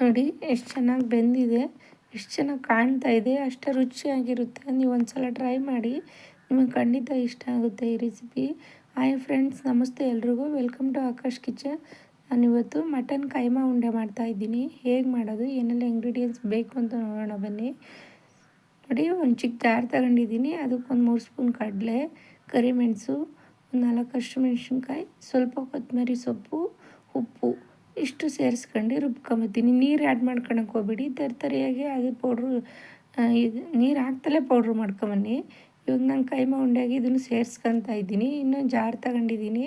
ನೋಡಿ, ಎಷ್ಟು ಚೆನ್ನಾಗಿ ಬೆಂದಿದೆ, ಎಷ್ಟು ಚೆನ್ನಾಗಿ ಕಾಣ್ತಾ ಇದೆ, ಅಷ್ಟು ರುಚಿಯಾಗಿರುತ್ತೆ. ನೀವು ಒಂದು ಸಲ ಟ್ರೈ ಮಾಡಿ, ನಿಮಗೆ ಖಂಡಿತ ಇಷ್ಟ ಆಗುತ್ತೆ ಈ ರೆಸಿಪಿ ಹಾಯ್ ಫ್ರೆಂಡ್ಸ್ ನಮಸ್ತೆ ಎಲ್ರಿಗೂ. ವೆಲ್ಕಮ್ ಟು ಆಕಾಶ್ ಕಿಚನ್ ನಾನಿವತ್ತು ಮಟನ್ ಕೈಮಾ ಉಂಡೆ ಮಾಡ್ತಾಯಿದ್ದೀನಿ ಹೇಗೆ ಮಾಡೋದು, ಏನೆಲ್ಲ ಇಂಗ್ರೀಡಿಯೆಂಟ್ಸ್ ಬೇಕು ಅಂತ ನೋಡೋಣ ಬನ್ನಿ. ನೋಡಿ, ಒಂದು ಚಿಕ್ಕ ಜಾರ್ ತಗೊಂಡಿದ್ದೀನಿ. ಅದಕ್ಕೊಂದು ಮೂರು ಸ್ಪೂನ್ ಕಡಲೆ, ಕರಿಮೆಣಸು, ಒಂದು ನಾಲ್ಕು ಮೆಣಸಿನ್ಕಾಯಿ, ಸ್ವಲ್ಪ ಕೊತ್ತಂಬರಿ ಸೊಪ್ಪು, ಉಪ್ಪು. ಇಷ್ಟು ಸೇರಿಸ್ಕೊಂಡು ರುಬ್ಕೊಂಬತ್ತೀನಿ ನೀರು ಆ್ಯಡ್ ಮಾಡ್ಕೊಳಕ್ಕೆ ಹೋಗ್ಬೇಡಿ. ತರಿಯಾಗಿ ಅದು ಪೌಡ್ರು ಇದು ನೀರು ಹಾಕ್ತಲೇ ಪೌಡ್ರು ಮಾಡ್ಕೊಂಬನ್ನಿ ಇವಾಗ ನಾನು ಕೈಮ ಉಂಡೆಯಾಗಿ ಇದನ್ನು ಸೇರಿಸ್ಕೊತಾ ಇದ್ದೀನಿ. ಇನ್ನೊಂದು ಜಾರ್ ತಗೊಂಡಿದ್ದೀನಿ.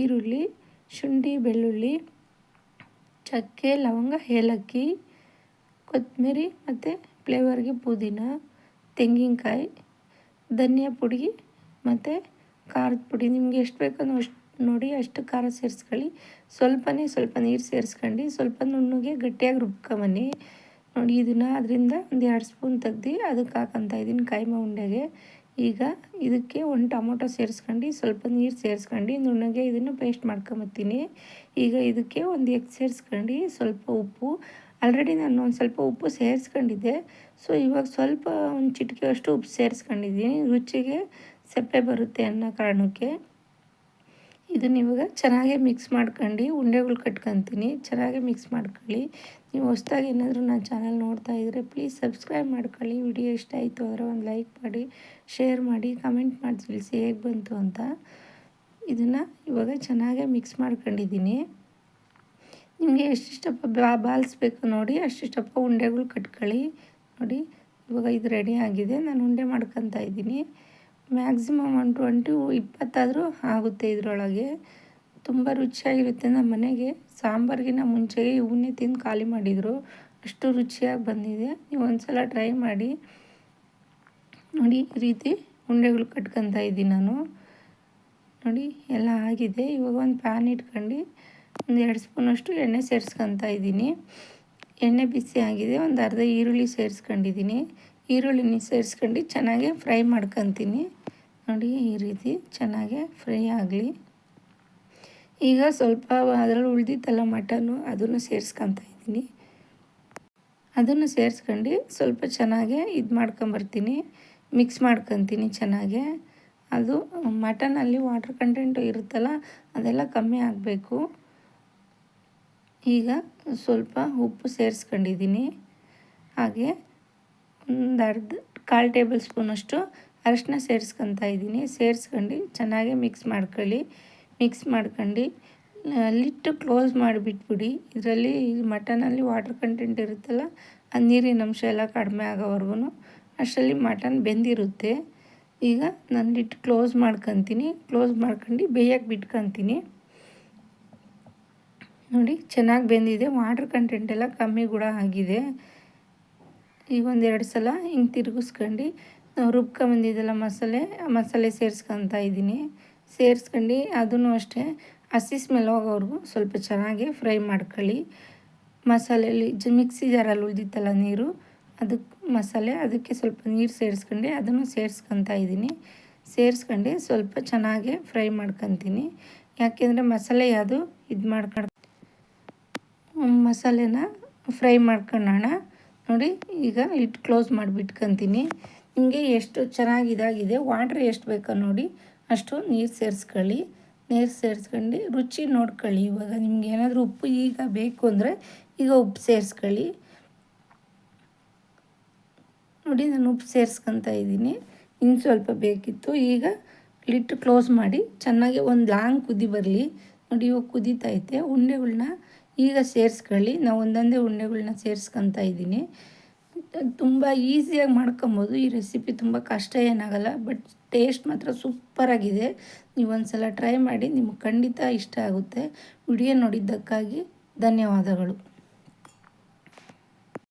ಈರುಳ್ಳಿ, ಶುಂಠಿ, ಬೆಳ್ಳುಳ್ಳಿ, ಚಕ್ಕೆ, ಲವಂಗ, ಏಲಕ್ಕಿ ಕೊತ್ತಂಬರಿ ಮತ್ತು ಫ್ಲೇವರ್ಗೆ ಪುದೀನ, ತೆಂಗಿನಕಾಯಿ, ಧನಿಯಾ ಪುಡಿ ಮತ್ತು ಖಾರದ ಪುಡಿ. ನಿಮ್ಗೆ ಎಷ್ಟು ಬೇಕೋ ಅಷ್ಟು ನೋಡಿ ಅಷ್ಟು ಖಾರ ಸೇರಿಸ್ಕೊಳ್ಳಿ. ಸ್ವಲ್ಪನೇ ಸ್ವಲ್ಪ ನೀರು ಸೇರಿಸ್ಕೊಂಡು, ಸ್ವಲ್ಪ ನುಣ್ಣಗೆ ಗಟ್ಟಿಯಾಗಿ ರುಬ್ಕೊಂಬನ್ನಿ ನೋಡಿ ಇದನ್ನು ಅದರಿಂದ ಒಂದು ಎರಡು ಸ್ಪೂನ್ ತೆಗ್ದು ಅದಕ್ಕೆ ಹಾಕಂತ ಇದ್ದೀನಿ ಕಾಯಿಮ ಉಂಡೆಗೆ ಈಗ ಇದಕ್ಕೆ ಒಂದು ಟೊಮೊಟೊ ಸೇರಿಸ್ಕೊಂಡು, ಸ್ವಲ್ಪ ನೀರು ಸೇರಿಸ್ಕೊಂಡು, ನುಣ್ಣಗೆ ಇದನ್ನು ಪೇಸ್ಟ್ ಮಾಡ್ಕೊಂಬತ್ತೀನಿ. ಈಗ ಇದಕ್ಕೆ ಒಂದು ಎಗ್ ಸೇರಿಸ್ಕೊಂಡು, ಸ್ವಲ್ಪ ಉಪ್ಪು. ಆಲ್ರೆಡಿ ನಾನು ಒಂದು ಸ್ವಲ್ಪ ಉಪ್ಪು ಸೇರಿಸ್ಕೊಂಡಿದ್ದೆ. ಸೊ, ಇವಾಗ ಸ್ವಲ್ಪ ಒಂದು ಚಿಟಿಕೆ ಅಷ್ಟು ಉಪ್ಪು ಸೇರಿಸ್ಕೊಂಡಿದ್ದೀನಿ. ರುಚಿಗೆ ಸಪ್ಪೆ ಬರುತ್ತೆ ಅನ್ನೋ ಕಾರಣಕ್ಕೆ. ಇದನ್ನ ಇವಾಗ ಚೆನ್ನಾಗಿ ಮಿಕ್ಸ್ ಮಾಡ್ಕೊಂಡು, ಉಂಡೆಗಳು ಕಟ್ಕೊತೀನಿ. ಚೆನ್ನಾಗಿ ಮಿಕ್ಸ್ ಮಾಡ್ಕೊಳ್ಳಿ. ನೀವು ಹೊಸ್ದಾಗಿ ಏನಾದರೂ ನನ್ನ ಚಾನಲ್ ನೋಡ್ತಾ ಇದ್ದರೆ ಪ್ಲೀಸ್ ಸಬ್ಸ್ಕ್ರೈಬ್ ಮಾಡ್ಕೊಳ್ಳಿ. ವಿಡಿಯೋ ಇಷ್ಟ ಆಯಿತು ಅಂದರೆ ಒಂದು ಲೈಕ್ ಮಾಡಿ ಶೇರ್ ಮಾಡಿ ಕಮೆಂಟ್ ಮಾಡಿ ತಿಳಿಸಿ ಹೇಗೆ ಬಂತು ಅಂತ. ಇದನ್ನು ಇವಾಗ ಚೆನ್ನಾಗೇ ಮಿಕ್ಸ್ ಮಾಡ್ಕೊಂಡಿದ್ದೀನಿ. ನಿಮಗೆ ಎಷ್ಟಿಷ್ಟಪ್ಪ ಬಾ ಬಾಲ್ಸ್ ಬೇಕು ನೋಡಿ, ಅಷ್ಟಿಷ್ಟಪ್ಪ ಉಂಡೆಗಳು ಕಟ್ಕೊಳ್ಳಿ. ನೋಡಿ, ಇವಾಗ ಇದು ರೆಡಿ ಆಗಿದೆ. ನಾನು ಉಂಡೆ ಮಾಡ್ಕೊತಾ ಇದ್ದೀನಿ. ಮ್ಯಾಕ್ಸಿಮಮ್ ಒನ್ ಟ್ವೆಂಟಿ ಇಪ್ಪತ್ತಾದರೂ ಆಗುತ್ತೆ ಇದರೊಳಗೆ. ತುಂಬ ರುಚಿಯಾಗಿರುತ್ತೆ ನಮ್ಮ ಮನೆಗೆ. ಸಾಂಬಾರಿಗಿನ ಮುಂಚೆಗೆ ಇವನ್ನೇ ತಿಂದು ಖಾಲಿ ಮಾಡಿದರು. ಅಷ್ಟು ರುಚಿಯಾಗಿ ಬಂದಿದೆ. ನೀವು ಒಂದು ಸಲ ಟ್ರೈ ಮಾಡಿ. ನೋಡಿ, ಈ ರೀತಿ ಉಂಡೆಗಳು ಕಟ್ಕೊತಾ ಇದ್ದೀನಿ ನಾನು. ನೋಡಿ, ಎಲ್ಲ ಆಗಿದೆ. ಇವಾಗ ಒಂದು ಪ್ಯಾನ್ ಇಟ್ಕೊಂಡು ಒಂದು ಎರಡು ಸ್ಪೂನಷ್ಟು ಎಣ್ಣೆ ಸೇರಿಸ್ಕೊತಾ ಇದ್ದೀನಿ. ಎಣ್ಣೆ ಬಿಸಿ ಆಗಿದೆ. ಒಂದು ಅರ್ಧ ಈರುಳ್ಳಿ ಸೇರಿಸ್ಕೊಂಡಿದ್ದೀನಿ. ಈರುಳ್ಳಿನ ಸೇರಿಸ್ಕೊಂಡು ಚೆನ್ನಾಗಿ ಫ್ರೈ ಮಾಡ್ಕೊತೀನಿ. ನೋಡಿ ಈ ರೀತಿ ಚೆನ್ನಾಗಿ ಫ್ರೈ ಆಗಲಿ. ಈಗ ಸ್ವಲ್ಪ ಅದರಲ್ಲಿ ಉಳಿದಿತ್ತಲ್ಲ ಮಟನ್ನು ಅದನ್ನು ಸೇರಿಸ್ಕೊತಾ ಇದ್ದೀನಿ. ಅದನ್ನು ಸೇರಿಸ್ಕೊಂಡು ಸ್ವಲ್ಪ ಚೆನ್ನಾಗಿ ಇದು ಮಾಡ್ಕೊಂಬರ್ತೀನಿ. ಮಿಕ್ಸ್ ಮಾಡ್ಕೊತೀನಿ ಚೆನ್ನಾಗೆ. ಅದು ಮಟನಲ್ಲಿ ವಾಟರ್ ಕಂಟೆಂಟು ಇರುತ್ತಲ್ಲ ಅದೆಲ್ಲ ಕಮ್ಮಿ ಆಗಬೇಕು. ಈಗ ಸ್ವಲ್ಪ ಉಪ್ಪು ಸೇರಿಸ್ಕೊಂಡಿದ್ದೀನಿ. ಹಾಗೆ ಒಂದು ಅರ್ಧ ಕಾಲು ಟೇಬಲ್ ಸ್ಪೂನಷ್ಟು ಅರಶಿನ ಸೇರಿಸ್ಕೊತಾ ಇದ್ದೀನಿ. ಸೇರಿಸ್ಕೊಂಡು ಚೆನ್ನಾಗಿ ಮಿಕ್ಸ್ ಮಾಡ್ಕೊಳ್ಳಿ. ಮಿಕ್ಸ್ ಮಾಡ್ಕೊಂಡು ಲಿಟ್ಟು ಕ್ಲೋಸ್ ಮಾಡಿಬಿಟ್ಬಿಡಿ. ಇದರಲ್ಲಿ ಮಟನಲ್ಲಿ ವಾಟರ್ ಕಂಟೆಂಟ್ ಇರುತ್ತಲ್ಲ, ಆ ನೀರಿನ ಅಂಶ ಎಲ್ಲ ಕಡಿಮೆ ಆಗೋವರೆಗೂ ಅಷ್ಟರಲ್ಲಿ ಮಟನ್ ಬೆಂದಿರುತ್ತೆ. ಈಗ ನಾನು ಲಿಟ್ಟು ಕ್ಲೋಸ್ ಮಾಡ್ಕೊತೀನಿ. ಕ್ಲೋಸ್ ಮಾಡ್ಕೊಂಡು ಬೇಯಕ್ಕೆ ಬಿಟ್ಕೊತೀನಿ. ನೋಡಿ, ಚೆನ್ನಾಗಿ ಬೆಂದಿದೆ. ವಾಟರ್ ಕಂಟೆಂಟ್ ಎಲ್ಲ ಕಮ್ಮಿ ಕೂಡ ಆಗಿದೆ. ಈಗ ಒಂದೆರಡು ಸಲ ಹಿಂಗೆ ತಿರುಗಿಸ್ಕೊಂಡು ರುಬ್ಕೊಂಬಂದಿದ್ದೆಲ್ಲ ಮಸಾಲೆ ಮಸಾಲೆ ಸೇರಿಸ್ಕೊತಾ ಇದ್ದೀನಿ. ಸೇರಿಸ್ಕೊಂಡು ಅದನ್ನು ಅಷ್ಟೇ, ಹಸಿ ಸ್ಮೆಲ್ ಹೋಗೋವರೆಗೂ ಸ್ವಲ್ಪ ಚೆನ್ನಾಗಿ ಫ್ರೈ ಮಾಡ್ಕೊಳ್ಳಿ. ಮಸಾಲೆಯಲ್ಲಿ ಜ ಮಿಕ್ಸಿ ಜಾರಲ್ಲಿ ಉಳಿದಿತ್ತಲ್ಲ ನೀರು ಅದಕ್ಕೆ ಮಸಾಲೆ, ಅದಕ್ಕೆ ಸ್ವಲ್ಪ ನೀರು ಸೇರಿಸ್ಕೊಂಡು ಅದನ್ನು ಸೇರಿಸ್ಕೊತಾ ಇದ್ದೀನಿ. ಸೇರಿಸ್ಕೊಂಡು ಸ್ವಲ್ಪ ಚೆನ್ನಾಗಿ ಫ್ರೈ ಮಾಡ್ಕೊತೀನಿ. ಯಾಕೆಂದರೆ ಮಸಾಲೆ ಯಾವುದು, ಇದು ಮಾಡ್ಕೊಂಡು ಮಸಾಲೆನ ಫ್ರೈ ಮಾಡ್ಕೊಳ್ಳೋಣ ನೋಡಿ, ಈಗ ಇಟ್ಟು ಕ್ಲೋಸ್ ಮಾಡಿಬಿಟ್ಕೊತೀನಿ. ನಿಮಗೆ ಎಷ್ಟು ಚೆನ್ನಾಗಿ ಇದಾಗಿದೆ ವಾಟ್ರ್ ಎಷ್ಟು ಬೇಕೋ ನೋಡಿ ಅಷ್ಟು ನೀರು ಸೇರಿಸ್ಕೊಳ್ಳಿ. ನೀರು ಸೇರಿಸ್ಕೊಂಡು ರುಚಿ ನೋಡ್ಕೊಳ್ಳಿ. ಇವಾಗ ನಿಮ್ಗೆ ಏನಾದರೂ ಉಪ್ಪು ಈಗ ಬೇಕು ಅಂದರೆ ಈಗ ಉಪ್ಪು ಸೇರಿಸ್ಕೊಳ್ಳಿ. ನೋಡಿ ನಾನು ಉಪ್ಪು ಸೇರಿಸ್ಕೊತಾ ಇದ್ದೀನಿ. ಇನ್ನು ಸ್ವಲ್ಪ ಬೇಕಿತ್ತು. ಈಗ ಲಿಟ್ಟು ಕ್ಲೋಸ್ ಮಾಡಿ ಚೆನ್ನಾಗಿ ಒಂದು ಲಾಂಗ್ ಕುದಿ ಬರಲಿ. ನೋಡಿ ಇವಾಗ ಕುದೀತೈತೆ ಉಂಡೆಗಳನ್ನ ಈಗ ಸೇರಿಸ್ಕೊಳ್ಳಿ. ನಾವು ಒಂದೊಂದೇ ಉಂಡೆಗಳನ್ನ ಸೇರಿಸ್ಕೊತಾ ಇದ್ದೀನಿ. ತುಂಬ ಈಸಿಯಾಗಿ ಮಾಡ್ಕೊಬೋದು. ಈ ರೆಸಿಪಿ ತುಂಬ ಕಷ್ಟ ಏನಾಗಲ್ಲ ಬಟ್ ಟೇಸ್ಟ್ ಮಾತ್ರ ಸೂಪರಾಗಿದೆ. ನೀವು ಒಂದು ಸಲ ಟ್ರೈ ಮಾಡಿ, ನಿಮ್ಗೆ ಖಂಡಿತ ಇಷ್ಟ ಆಗುತ್ತೆ. ವಿಡಿಯೋ ನೋಡಿದ್ದಕ್ಕಾಗಿ ಧನ್ಯವಾದಗಳು.